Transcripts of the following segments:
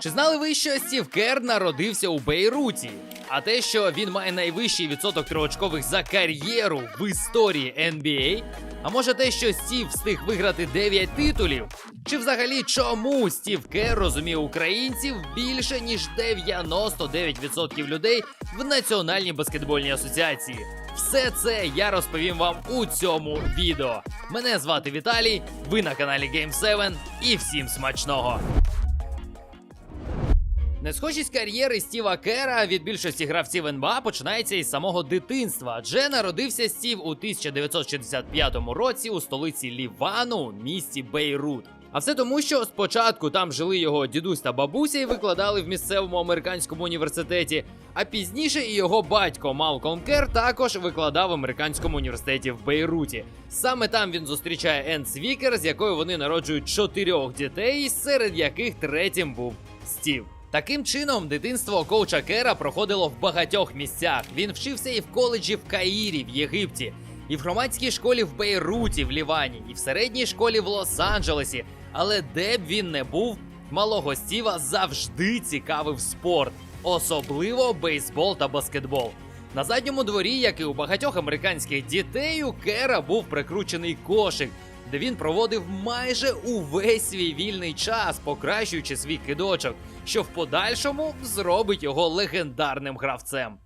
Чи знали ви, що Стів Кер народився у Бейруті? А те, що він має найвищий відсоток триочкових за кар'єру в історії NBA? А може те, що Стів встиг виграти 9 титулів? Чи взагалі чому Стів Кер розуміє українців більше ніж 99% людей в Національній баскетбольній асоціації? Все це я розповім вам у цьому відео. Мене звати Віталій, ви на каналі Game 7 і всім смачного! Несхожість кар'єри Стіва Кера від більшості гравців НБА починається із самого дитинства, адже народився Стів у 1965 році у столиці Лівану, місті Бейрут. А все тому, що спочатку там жили його дідусь та бабуся і викладали в місцевому американському університеті. А пізніше і його батько Малком Кер також викладав в американському університеті в Бейруті. Саме там він зустрічає Енн Свікер, з якою вони народжують чотирьох дітей, серед яких третім був Стів. Таким чином, дитинство коуча Кера проходило в багатьох місцях. Він вчився і в коледжі в Каїрі, в Єгипті, і в громадській школі в Бейруті, в Лівані, і в середній школі в Лос-Анджелесі. Але де б він не був, малого Стіва завжди цікавив спорт, особливо бейсбол та баскетбол. На задньому дворі, як і у багатьох американських дітей, у Кера був прикручений кошик, де він проводив майже увесь свій вільний час, покращуючи свій кидочок, що в подальшому зробить його легендарним гравцем.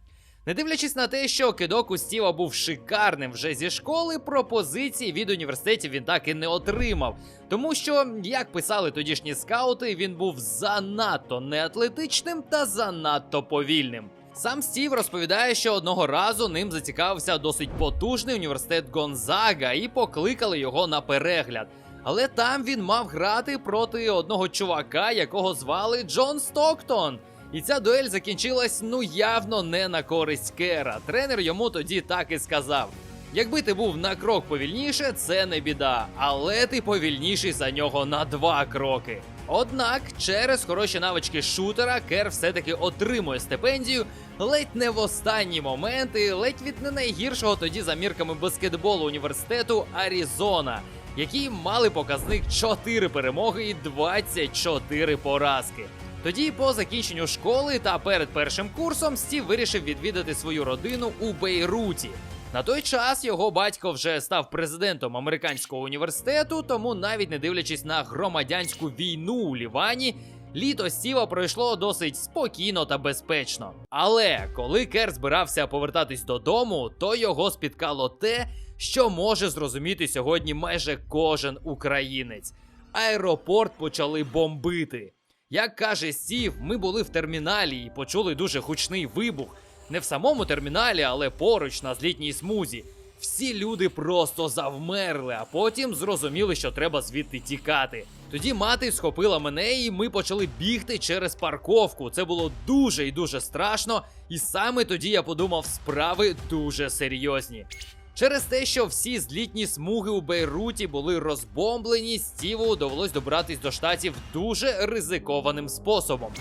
Не дивлячись на те, що кидок у Стіва був шикарним вже зі школи, пропозиції від університетів він так і не отримав. Тому що, як писали тодішні скаути, він був занадто неатлетичним та занадто повільним. Сам Стів розповідає, що одного разу ним зацікавився досить потужний університет Гонзага і покликали його на перегляд. Але там він мав грати проти одного чувака, якого звали Джон Стоктон. І ця дуель закінчилась ну явно не на користь Кера. Тренер йому тоді так і сказав: якби ти був на крок повільніше, це не біда, але ти повільніший за нього на два кроки. Однак, через хороші навички шутера, Кер все-таки отримує стипендію ледь не в останні моменти, ледь від не найгіршого тоді за мірками баскетболу університету Аризона, які мали показник 4 перемоги і 24 поразки. Тоді, по закінченню школи та перед першим курсом, Стів вирішив відвідати свою родину у Бейруті. На той час його батько вже став президентом американського університету, тому навіть не дивлячись на громадянську війну у Лівані, літо Стіва пройшло досить спокійно та безпечно. Але коли Кер збирався повертатись додому, то його спіткало те, що може зрозуміти сьогодні майже кожен українець. Аеропорт почали бомбити. Як каже Стів, ми були в терміналі і почули дуже гучний вибух. Не в самому терміналі, але поруч на злітній смузі. Всі люди просто завмерли, а потім зрозуміли, що треба звідти тікати. Тоді мати схопила мене, і ми почали бігти через парковку. Це було дуже і дуже страшно, і саме тоді я подумав, справи дуже серйозні. Через те, що всі злітні смуги у Бейруті були розбомблені, Стіву довелось добратись до штатів дуже ризикованим способом.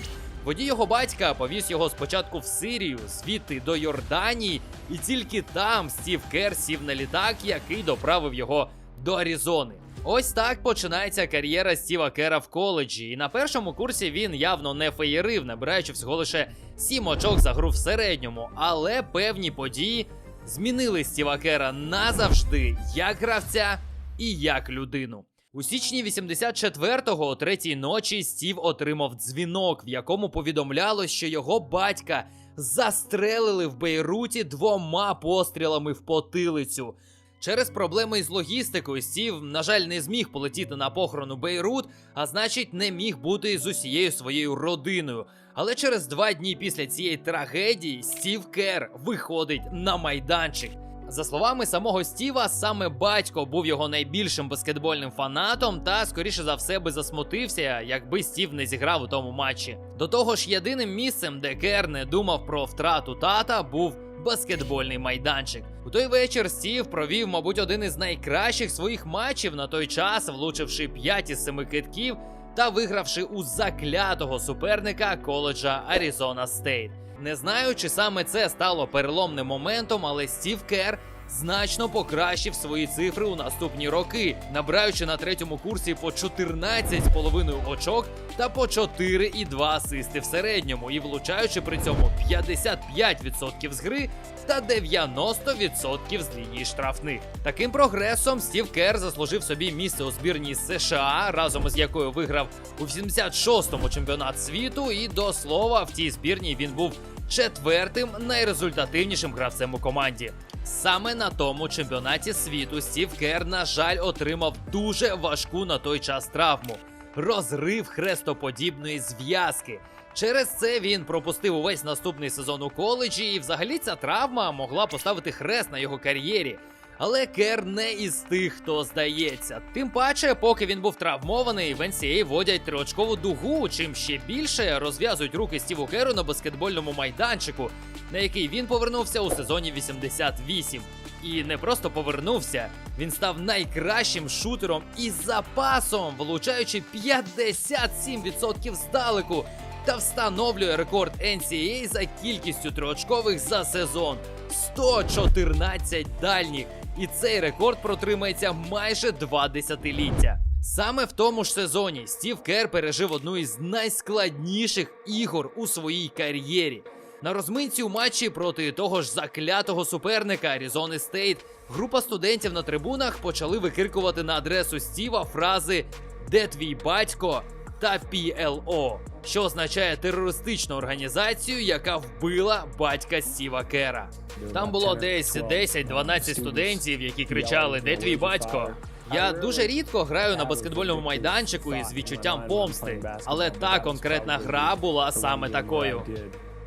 Водій його батька повіз його спочатку в Сирію, звідти до Йорданії, і тільки там Стів Кер сів на літак, який доправив його до Аризони. Ось так починається кар'єра Стіва Кера в коледжі. І на першому курсі він явно не феєрив, набираючи всього лише 7 очок за гру в середньому. Але певні події змінили Стіва Кера назавжди як гравця і як людину. У січні 84-го о третій ночі Стів отримав дзвінок, в якому повідомлялось, що його батька застрелили в Бейруті двома пострілами в потилицю. Через проблеми із логістикою Стів, на жаль, не зміг полетіти на похорону Бейрут, а значить, не міг бути з усією своєю родиною. Але через два дні після цієї трагедії Стів Кер виходить на майданчик. За словами самого Стіва, саме батько був його найбільшим баскетбольним фанатом, та скоріше за все би засмутився, якби Стів не зіграв у тому матчі. До того ж, єдиним місцем, де Кер не думав про втрату тата, був баскетбольний майданчик. У той вечір Стів провів, мабуть, один із найкращих своїх матчів на той час, влучивши 5 із 7 китків та вигравши у заклятого суперника коледжа Аризона Стейт. Не знаю, чи саме це стало переломним моментом, але Стів Кер значно покращив свої цифри у наступні роки, набираючи на третьому курсі по 14,5 очок та по 4,2 асисти в середньому, і влучаючи при цьому 55% з гри та 90% з лінії штрафних. Таким прогресом Стів Кер заслужив собі місце у збірній США, разом із якою виграв у 86-му чемпіонат світу. І до слова, в тій збірній він був четвертим найрезультативнішим гравцем у команді. Саме на тому чемпіонаті світу Стів Кер, на жаль, отримав дуже важку на той час травму розрив хрестоподібної зв'язки. Через це він пропустив увесь наступний сезон у коледжі, і взагалі ця травма могла поставити хрест на його кар'єрі. Але Кер не із тих, хто здається. Тим паче, поки він був травмований, в NCAA водять триочкову дугу, чим ще більше розв'язують руки Стіву Керу на баскетбольному майданчику, на який він повернувся у сезоні 88. І не просто повернувся, він став найкращим шутером із запасом, влучаючи 57% здалеку, та встановлює рекорд NCAA за кількістю триочкових за сезон 114 дальніх. І цей рекорд протримається майже два десятиліття. Саме в тому ж сезоні Стів Кер пережив одну із найскладніших ігор у своїй кар'єрі. На розминці у матчі проти того ж заклятого суперника Аризони Стейт група студентів на трибунах почали викрикувати на адресу Стіва фрази Де твій батько та PLO, що означає терористичну організацію, яка вбила батька Стіва Кера. Там було десь 10-12 студентів, які кричали Де твій батько? Я дуже рідко граю на баскетбольному майданчику із відчуттям помсти, але та конкретна гра була саме такою.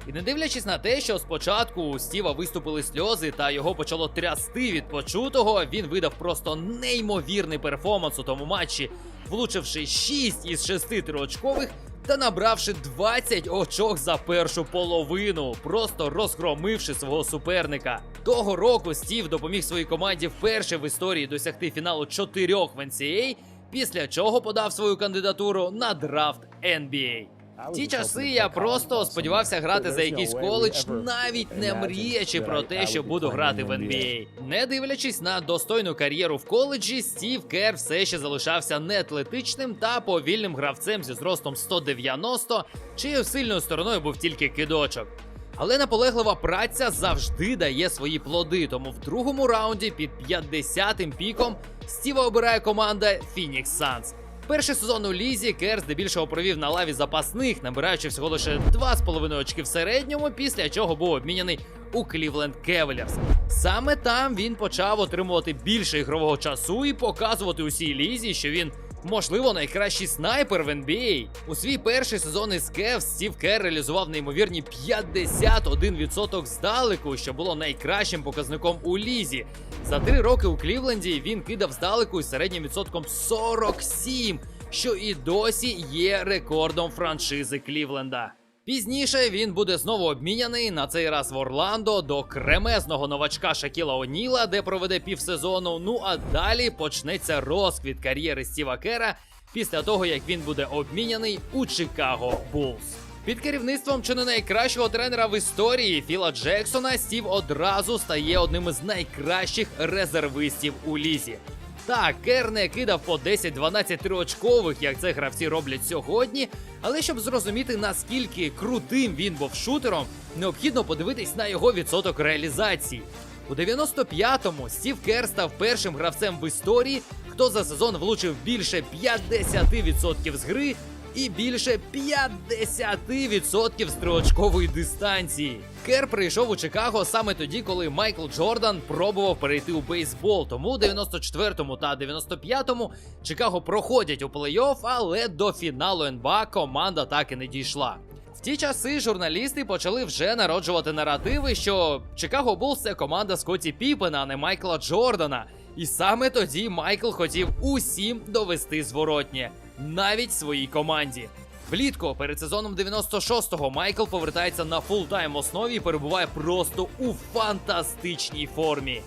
І не дивлячись на те, що спочатку у Стіва виступили сльози та його почало трясти від почутого, він видав просто неймовірний перформанс у тому матчі, влучивши 6 із 6 триочкових та набравши 20 очок за першу половину, просто розгромивши свого суперника. Того року Стів допоміг своїй команді вперше в історії досягти фіналу чотирьох в NCAA, після чого подав свою кандидатуру на драфт NBA. В ті часи я просто сподівався грати за якийсь коледж, навіть не мріячи про те, що буду грати в NBA. Не дивлячись на достойну кар'єру в коледжі, Стів Кер все ще залишався неатлетичним та повільним гравцем зі зростом 190, чиєю сильною стороною був тільки кидочок. Але наполеглива праця завжди дає свої плоди. Тому в другому раунді під 50-м піком Стіва обирає команда Phoenix Suns. Перший сезон у Лізі Кер здебільшого провів на лаві запасних, набираючи всього лише 2,5 очки в середньому, після чого був обміняний у Клівленд Кевелерс. Саме там він почав отримувати більше ігрового часу і показувати усій лізі, що він. Можливо, найкращий снайпер в NBA. У свій перший сезон із Кев Стів Кер реалізував неймовірні 51% здалеку, що було найкращим показником у лізі. За три роки у Клівленді він кидав здалеку із середнім відсотком 47, що і досі є рекордом франшизи Клівленда. Пізніше він буде знову обміняний на цей раз в Орландо до кремезного новачка Шакіла Оніла, де проведе півсезону. Ну а далі почнеться розквіт кар'єри Стіва Кера після того, як він буде обміняний у Чикаго Булс. Під керівництвом чи не найкращого тренера в історії Філа Джексона Стів одразу стає одним із найкращих резервистів у лізі. Так, Кер не кидав по 10-12 триочкових, як це гравці роблять сьогодні. Але щоб зрозуміти наскільки крутим він був шутером, необхідно подивитись на його відсоток реалізації. У 95-му Стів Кер став першим гравцем в історії, хто за сезон влучив більше 50% з гри і більше 50% з триочкової дистанції. Кер прийшов у Чикаго саме тоді, коли Майкл Джордан пробував перейти у бейсбол. Тому у 94-му та 95-му Чикаго проходять у плей-офф, але до фіналу НБА команда так і не дійшла. В ті часи журналісти почали вже народжувати наративи, що Чикаго Булс це команда Скотті Піпена, а не Майкла Джордана. І саме тоді Майкл хотів усім довести зворотнє, навіть своїй команді. Влітку перед сезоном 96-го Майкл повертається на фултайм основі і перебуває просто у фантастичній формі.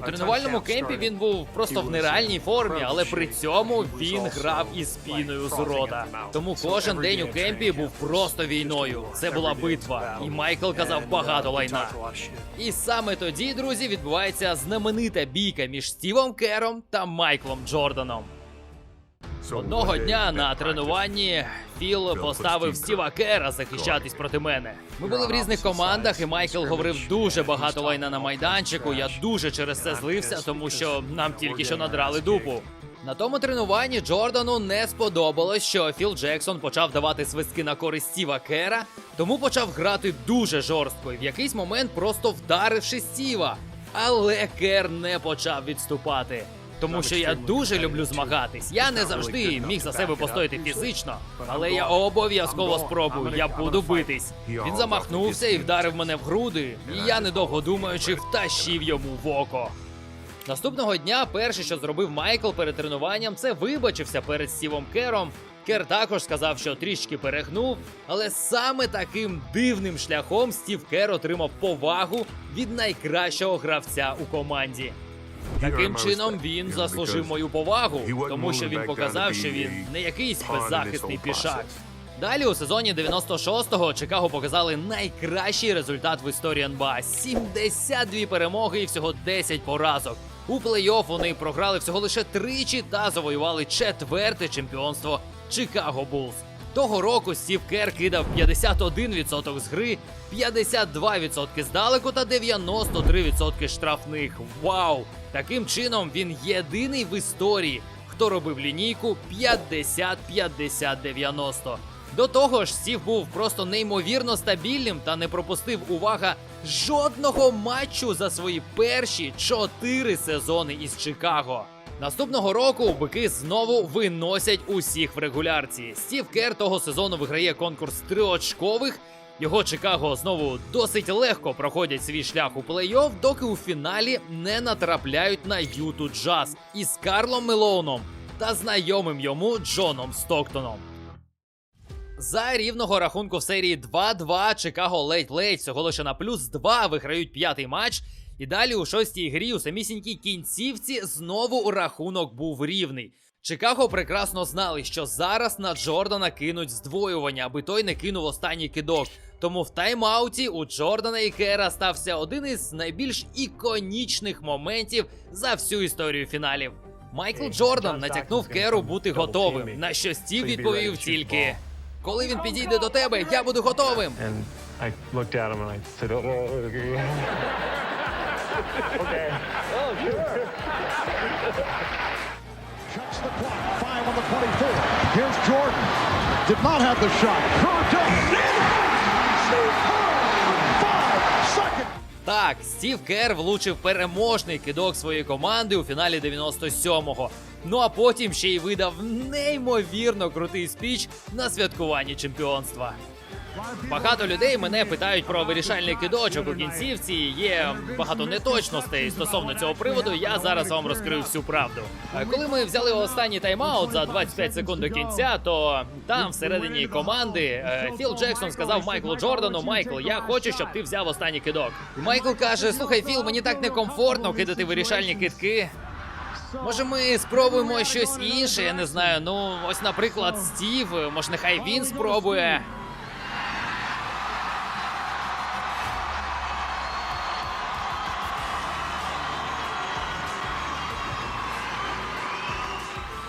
У тренувальному кемпі він був просто в нереальній формі, але при цьому він грав із піною з рота. Тому кожен день у кемпі був просто війною. Це була битва, і Майкл казав багато лайна. І саме тоді, друзі, відбувається знаменита бійка між Стівом Кером та Майклом Джорданом. Одного дня на тренуванні Філ поставив Стіва Кера захищатись проти мене. Ми були в різних командах, і Майкл говорив дуже багато лайна на майданчику. Я дуже через це злився, тому що нам тільки що надрали дупу. На тому тренуванні Джордану не сподобалось, що Філ Джексон почав давати свистки на користь Стіва Кера, тому почав грати дуже жорстко і в якийсь момент просто вдаривши Стіва. Але Кер не почав відступати. Тому що я дуже люблю змагатись. Я не завжди міг за себе постояти фізично, але я обов'язково спробую. Я буду битись. Він замахнувся і вдарив мене в груди, і я, недовго думаючи, втащив йому в око. Наступного дня перше, що зробив Майкл перед тренуванням, це вибачився перед Стівом Кером. Кер також сказав, що трішки перегнув, але саме таким дивним шляхом Стів Кер отримав повагу від найкращого гравця у команді. Таким чином він заслужив мою повагу, тому що він показав, що він не якийсь беззахисний пішак. Далі у сезоні 96-го Чикаго показали найкращий результат в історії НБА – 72 перемоги і всього 10 поразок. У плей-офф вони програли всього лише тричі та завоювали четверте чемпіонство Чикаго Булls. Того року Стів Кер кидав 51% з гри, 52% здалеку та 93% штрафних. Вау! Таким чином він єдиний в історії, хто робив лінійку 50-50-90. До того ж, Стів був просто неймовірно стабільним та не пропустив увага жодного матчу за свої перші чотири сезони із Чикаго. Наступного року бики знову виносять усіх в регулярці. Стів Кер того сезону виграє конкурс триочкових. Його Чикаго знову досить легко проходять свій шлях у плей-офф, доки у фіналі не натрапляють на Юту Джаз із Карлом Мелоуном та знайомим йому Джоном Стоктоном. За рівного рахунку в серії 2-2 Чикаго ледь-ледь всього лише на плюс 2 виграють п'ятий матч. І далі у шостій грі у самісінькій кінцівці знову рахунок був рівний. Чикаго прекрасно знали, що зараз на Джордана кинуть здвоювання, аби той не кинув останній кидок. Тому в тайм-ауті у Джордана і Кера стався один із найбільш іконічних моментів за всю історію фіналів. Майкл Джордан натякнув Керу бути готовим, на що Стів відповів тільки: коли він підійде до тебе, я буду готовим. Oh, okay. Cuts the clock. Five on the 24. Here's Jordan. Did not have the shot. Curved up. Так, Стів Кер влучив переможний кидок своєї команди у фіналі 97-го. Ну а потім ще й видав неймовірно крутий спіч на святкуванні чемпіонства. Багато людей мене питають про вирішальний кидочок у кінцівці. Є багато неточностей стосовно цього приводу. Я зараз вам розкрию всю правду. Е, Коли ми взяли останній тайм-аут за 25 секунд до кінця, то там всередині команди е, Філ Джексон сказав Майклу Джордану: Майкл, я хочу, щоб ти взяв останній кидок. Майкл каже: Слухай, Філ, мені так некомфортно кидати вирішальні кидки. Може, ми спробуємо щось інше, я не знаю. Ну, ось, наприклад, Стів, може, нехай він спробує.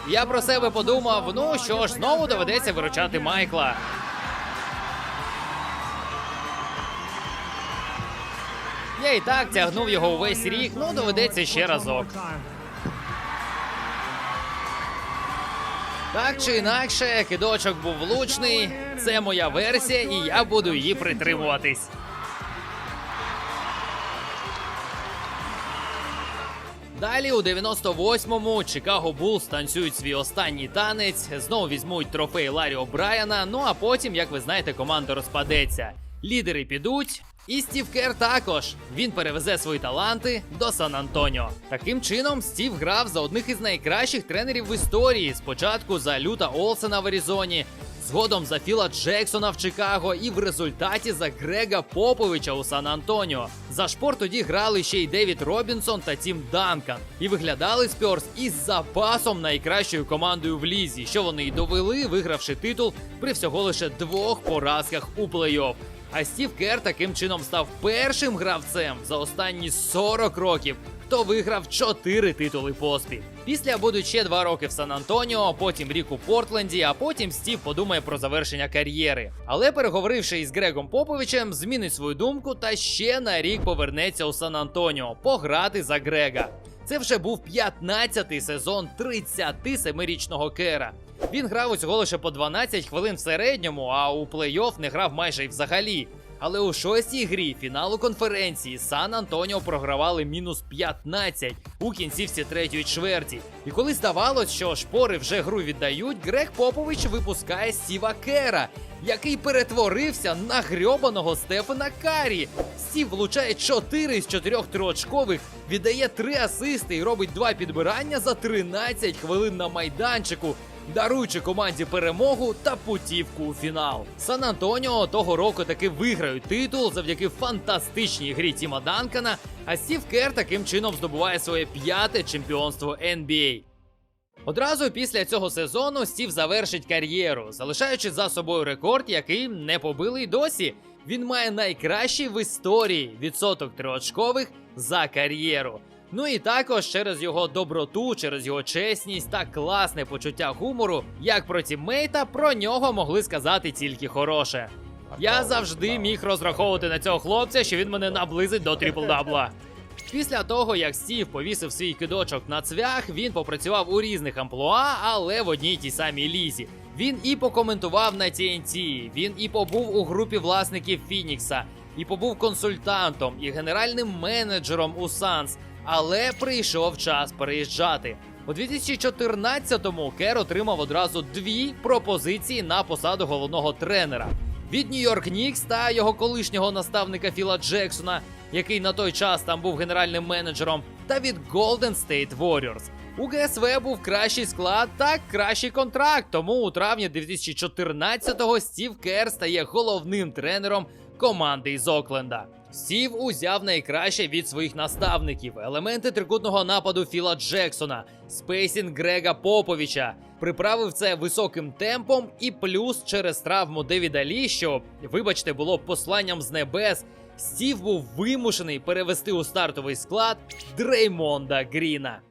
Я про себе подумав: ну що ж, знову доведеться виручати Майкла. Я і так тягнув його увесь рік, ну доведеться ще разок. Так чи інакше, кидочок був влучний. Це моя версія, і я буду її притримуватись. Далі у 98-му Чикаго Булls танцюють свій останній танець, знову візьмуть трофей Ларі О'Брайана. Ну а потім, як ви знаєте, команда розпадеться. Лідери підуть. І Стів Кер також він перевезе свої таланти до Сан Антоніо. Таким чином, Стів грав за одних із найкращих тренерів в історії. Спочатку за Люта Олсена в Аризоні, Згодом за Філа Джексона в Чикаго і в результаті за Грега Поповича у Сан Антоніо. За шпор тоді грали ще й Девід Робінсон та Тім Данкан. І виглядали Спьорс із запасом найкращою командою в лізі, що вони й довели, вигравши титул при всього лише двох поразках у плей-офф. А Стів Кер таким чином став першим гравцем за останні 40 років, хто виграв 4 титули поспіль. Після будуть ще 2 роки в Сан-Антоніо, потім рік у Портленді, а потім Стів подумає про завершення кар'єри. Але переговоривши із Грегом Поповичем, змінить свою думку та ще на рік повернеться у Сан-Антоніо пограти за Грега. Це вже був 15-й сезон 37-річного Кера. Він грав усього лише по 12 хвилин в середньому, а у плей-офф не грав майже й взагалі. Але у шостій грі фіналу конференції Сан Антоніо програвали мінус 15 у кінцівці третьої чверті. І коли здавалось, що шпори вже гру віддають, Грег Попович випускає Стіва Кера, який перетворився на грьобаного Стефана Карі. Стів влучає 4 з 4 триочкових, віддає 3 асисти і робить 2 підбирання за 13 хвилин на майданчику даруючи команді перемогу та путівку у фінал. Сан Антоніо того року таки виграють титул завдяки фантастичній грі Тіма Данкана. А Стів Кер таким чином здобуває своє п'яте чемпіонство NBA. Одразу після цього сезону Стів завершить кар'єру, залишаючи за собою рекорд, який не побили й досі. Він має найкращий в історії відсоток триочкових за кар'єру. Ну і також через його доброту, через його чесність та класне почуття гумору, як про тіммейта, про нього могли сказати тільки хороше. Я завжди міг розраховувати на цього хлопця, що він мене наблизить до трипл-дабла. Після того, як Стів повісив свій кидочок на цвях, він попрацював у різних амплуа, але в одній тій самій лізі. Він і покоментував на TNT, він і побув у групі власників Фінікса, і побув консультантом, і генеральним менеджером у Санс. Але прийшов час переїжджати. У 2014-му Кер отримав одразу дві пропозиції на посаду головного тренера від Нью-Йорк Нікс та його колишнього наставника Філа Джексона, який на той час там був генеральним менеджером, та від Golden State Warriors. У ГСВ був кращий склад та кращий контракт. Тому у травні 2014-го Стів Кер стає головним тренером команди із Окленда. Стів узяв найкраще від своїх наставників: елементи трикутного нападу Філа Джексона, спейсінг Грега Поповича, приправив це високим темпом і плюс через травму Девіда Лі, що, вибачте, було посланням з небес. Стів був вимушений перевести у стартовий склад Дреймонда Гріна.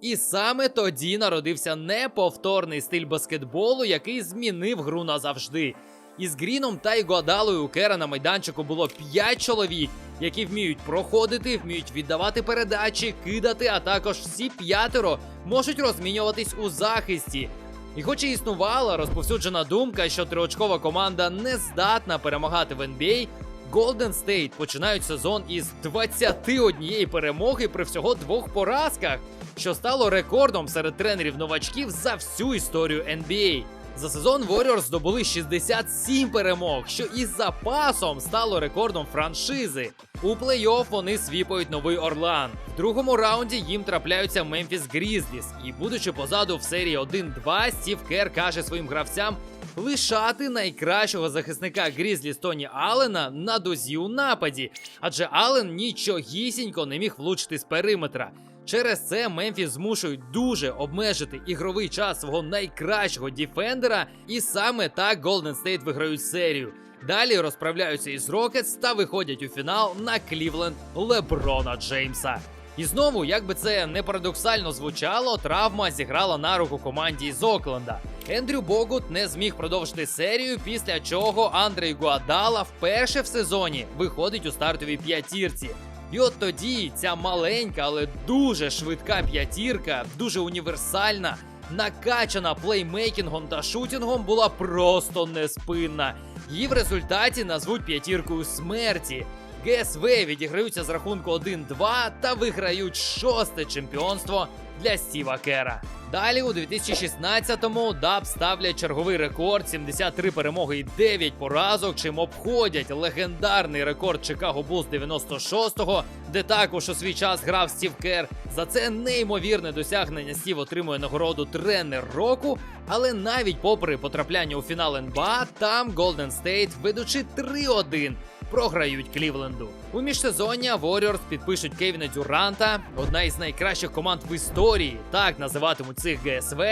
І саме тоді народився неповторний стиль баскетболу, який змінив гру назавжди. Із Гріном та Ігуадалою у Кера на майданчику було 5 чоловік, які вміють проходити, вміють віддавати передачі, кидати, а також всі п'ятеро можуть розмінюватись у захисті. І хоч і існувала розповсюджена думка, що триочкова команда не здатна перемагати в NBA, Golden State починають сезон із 21 перемоги при всього двох поразках, що стало рекордом серед тренерів новачків за всю історію NBA. За сезон Warriors здобули 67 перемог, що із запасом стало рекордом франшизи. У плей-офф вони свіпають новий Орлан. В другому раунді їм трапляються Мемфіс Грізліс. І будучи позаду в серії 1-2, Стів Кер каже своїм гравцям лишати найкращого захисника Грізліс Тоні Аллена на дозі у нападі, адже Аллен нічогісінько не міг влучити з периметра. Через це Мемфіс змушують дуже обмежити ігровий час свого найкращого діфендера, і саме так Golden State виграють серію. Далі розправляються із Рокетс та виходять у фінал на Клівленд Леброна Джеймса. І знову, як би це не парадоксально звучало, травма зіграла на руку команді із Окленда. Ендрю Богут не зміг продовжити серію, після чого Андрей Гуадала вперше в сезоні виходить у стартовій п'ятірці. І от тоді ця маленька, але дуже швидка п'ятірка, дуже універсальна, накачана плеймейкінгом та шутінгом, була просто неспинна. Її в результаті назвуть п'ятіркою смерті. ГСВ відіграються з рахунку 1-2 та виграють шосте чемпіонство для Стіва Кера. Далі у 2016-му Даб ставлять черговий рекорд 73 перемоги і 9 поразок, чим обходять легендарний рекорд Чикаго Булls 96-го, де також у свій час грав Стів Кер. За це неймовірне досягнення Стів отримує нагороду тренер року. Але навіть попри потрапляння у фінал НБА, там Golden State, ведучи 3-1, програють Клівленду. У міжсезоння Warriors підпишуть Кевіна Дюранта, одна із найкращих команд в історії, так називатимуть цих ГСВ.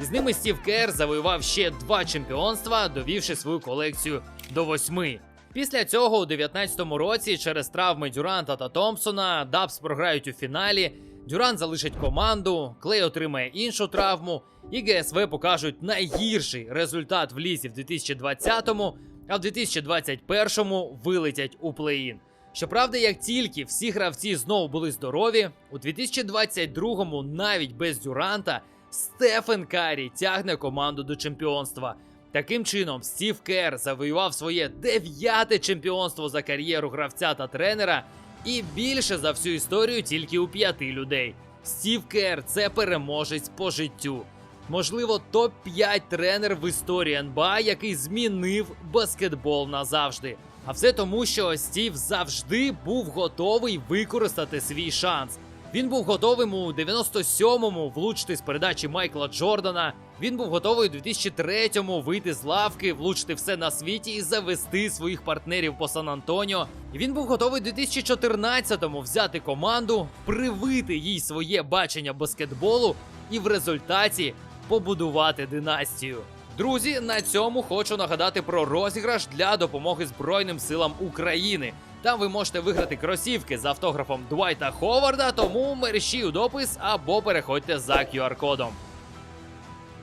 З ними Стів Кер завоював ще два чемпіонства, довівши свою колекцію до восьми. Після цього у 19-му році через травми Дюранта та Томпсона Дабс програють у фіналі. Дюрант залишить команду, Клей отримає іншу травму, і ГСВ покажуть найгірший результат в лізі в 2020-му, а в 2021-му вилетять у плей-ін. Щоправда, як тільки всі гравці знову були здорові, у 2022-му навіть без Дюранта Стефен Карі тягне команду до чемпіонства. Таким чином, Стів Кер завоював своє дев'яте чемпіонство за кар'єру гравця та тренера, і більше за всю історію тільки у п'яти людей. Стів Кер це переможець по життю. Можливо, топ-5 тренер в історії НБА, який змінив баскетбол назавжди. А все тому, що Стів завжди був готовий використати свій шанс. Він був готовим у 97-му влучити з передачі Майкла Джордана. Він був готовий у 2003-му вийти з лавки, влучити все на світі і завести своїх партнерів по Сан Антоніо. І він був готовий у 2014-му взяти команду, привити їй своє бачення баскетболу і в результаті побудувати династію. Друзі, на цьому хочу нагадати про розіграш для допомоги Збройним силам України. Там ви можете виграти кросівки з автографом Дуайта Ховарда, тому мерщій у допис або переходьте за QR-кодом.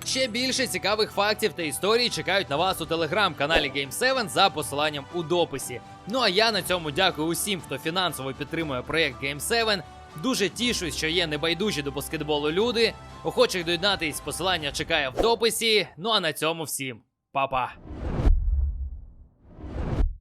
Ще більше цікавих фактів та історій чекають на вас у телеграм-каналі Game7 за посиланням у дописі. Ну а я на цьому дякую усім, хто фінансово підтримує проєкт Game7. Дуже тішусь, що є небайдужі до баскетболу люди. Охочих доєднатись посилання чекає в дописі. Ну а на цьому всім па-па.